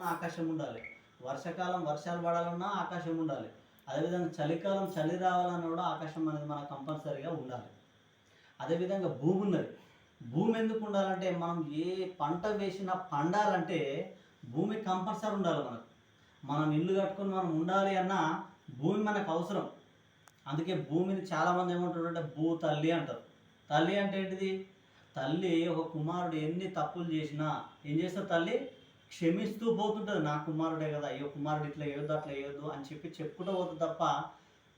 పడాలన్నా ఆకాశం ఉండాలి. వర్షాకాలం వర్షాలు పడాలన్నా ఆకాశం ఉండాలి. అదేవిధంగా చలికాలం చలి రావాలన్నా కూడా ఆకాశం అనేది మనకు కంపల్సరీగా ఉండాలి. అదేవిధంగా భూమి ఉన్నది. భూమి ఎందుకు ఉండాలంటే మనం ఏ పంట వేసినా పండాలంటే భూమి కంపల్సరీ ఉండాలి మనకు. మనం ఇల్లు కట్టుకొని మనం ఉండాలి అన్నా భూమి మనకు అవసరం. అందుకే భూమిని చాలామంది ఏమంటారంటే భూ తల్లి అంటారు. తల్లి అంటే ఏంటిది? తల్లి ఒక కుమారుడు ఎన్ని తప్పులు చేసినా ఏం చేస్తారు తల్లి? క్షమిస్తూ పోతుంటుంది. నా కుమారుడే కదా అయ్యో కుమారుడు ఇట్లా వేయొద్దు అట్లా వేయొద్దు అని చెప్పి చెప్పుకుంటూ పోతుంది తప్ప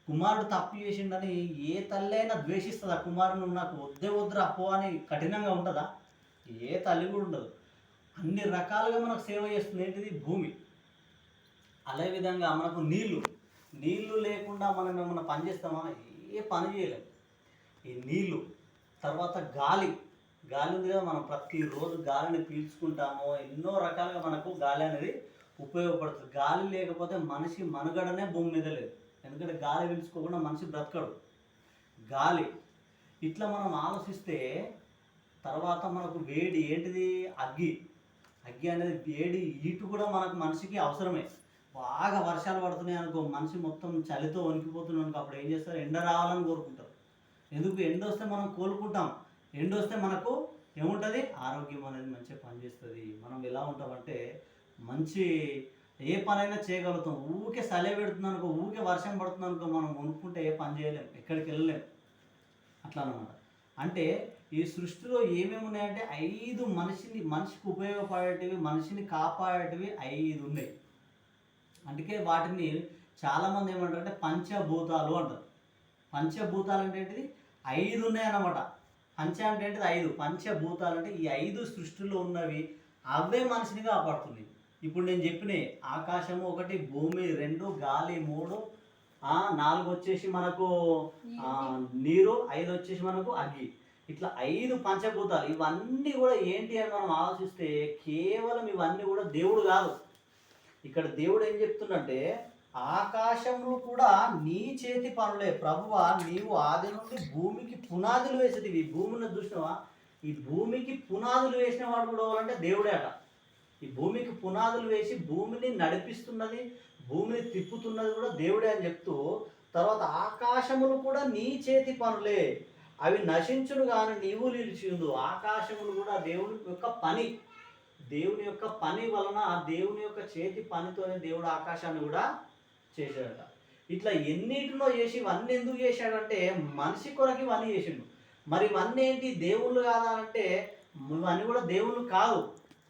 కుమారుడు తప్పు చేసిండని ఏ తల్లి అయినా ద్వేషిస్తుంది? ఆ కుమారుడు నాకు వద్దే వద్దురా పో అని కఠినంగా ఉంటుందా? ఏ తల్లి కూడా ఉండదు. అన్ని రకాలుగా మనకు సేవ చేస్తుంది ఏంటిది? భూమి. అదే విధంగా మనకు నీళ్ళు. నీళ్ళు లేకుండా మనం ఏమన్నా పని చేస్తామా? ఏ పని చేయలేము ఈ నీళ్ళు తర్వాత గాలి. గాలి ఉంది కదా మనం ప్రతిరోజు గాలిని పీల్చుకుంటాము ఎన్నో రకాలుగా మనకు గాలి అనేది ఉపయోగపడుతుంది. గాలి లేకపోతే మనిషి మనుగడనే భూమి మీద లేదు. ఎందుకంటే గాలి పీల్చుకోకుండా మనిషి బ్రతకడు. గాలి. ఇట్లా మనం ఆలోచిస్తే తర్వాత మనకు వేడి ఏంటిది? అగ్గి. అగ్గి అనేది వేడి ఈటు కూడా మనకు మనిషికి అవసరమే. బాగా వర్షాలు పడుతున్నాయి అనుకో మనిషి మొత్తం చలితో వణికిపోతున్నాను అప్పుడు ఏం చేస్తారు? ఎండ రావాలని కోరుకుంటారు. ఎందుకు? ఎండ వస్తే మనం కోలుకుంటాం. ఎండ వస్తే మనకు ఏముంటుంది? ఆరోగ్యం అనేది మంచిగా పనిచేస్తుంది. మనం ఎలా ఉంటామంటే మంచి ఏ పనైనా చేయగలుగుతాం. ఊరికే సలే పెడుతుందనుకో ఊకే ఊరికే వర్షం పడుతుంది అనుకో మనం వణుకుంటే ఏ పని చేయలేం. ఎక్కడికి వెళ్ళలేం. అట్లా అనమాట అంటే ఈ సృష్టిలో ఏమేమి ఉన్నాయంటే ఐదు మనిషిని మనిషికి ఉపయోగపడేటివి మనిషిని కాపాడేటివి ఐదు ఉన్నాయి. అందుకే వాటిని చాలామంది ఏమంటారు అంటే పంచభూతాలు అంటారు. పంచభూతాలు అంటే ఏంటిది? ఐదు ఉన్నాయన్నమాట. పంచ అంటే ఏంటిది ఐదు పంచభూతాలు అంటే ఈ ఐదు సృష్టిలో ఉన్నవి అవే మనిషిని కాపాడుతుంది ఇప్పుడు నేను చెప్పిన ఆకాశము ఒకటి భూమి రెండు గాలి మూడు నాలుగు వచ్చేసి మనకు నీరు ఐదు వచ్చేసి మనకు అగ్గి ఇట్లా ఐదు పంచభూతాలు ఇవన్నీ కూడా ఏంటి అని మనం ఆలోచిస్తే కేవలం ఇవన్నీ కూడా దేవుడు కాదు. ఇక్కడ దేవుడు ఏం చెప్తుందంటే ఆకాశములు కూడా నీ చేతి పనులే. ప్రభువా నీవు ఆది నుండి భూమికి పునాదులు వేసేది ఈ భూమిని చూసినావా? ఈ భూమికి పునాదులు వేసిన వాడు కూడా ఎవరంటే దేవుడే అట ఈ భూమికి పునాదులు వేసి భూమిని నడిపిస్తున్నది భూమిని తిప్పుతున్నది కూడా దేవుడే అని చెప్తూ తర్వాత ఆకాశములు కూడా నీ చేతి పనులే. అవి నశించును కానీ నీవు నిలిచిందు. ఆకాశములు కూడా దేవుని యొక్క పని. దేవుని యొక్క పని వలన దేవుని యొక్క చేతి పనితోనే దేవుడు ఆకాశాన్ని కూడా చేశాడట. ఇట్లా ఎన్నిటిలో చేసి ఇవన్నీ ఎందుకు చేశాడంటే మనిషి కొరకు ఇవన్నీ చేసిండు. మరి ఇవన్నీ ఏంటి? దేవుళ్ళు కాదా అంటే ఇవన్నీ కూడా దేవుళ్ళు కాదు.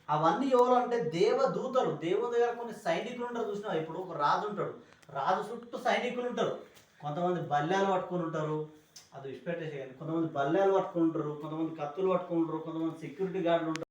అవన్నీ ఎవరు అంటే దేవదూతలు. దేవుని దగ్గర కొన్ని సైనికులు ఉంటారు చూసినా ఇప్పుడు ఒక రాజు ఉంటాడు. రాజు చుట్టూ సైనికులు ఉంటారు. కొంతమంది బల్లాలు పట్టుకొని ఉంటారు. అది విడిచిపెట్టేసి కానీ కొంతమంది బల్లాలు పట్టుకుంటారు కొంతమంది కత్తులు పట్టుకుంటారు కొంతమంది సెక్యూరిటీ గార్డులు ఉంటారు.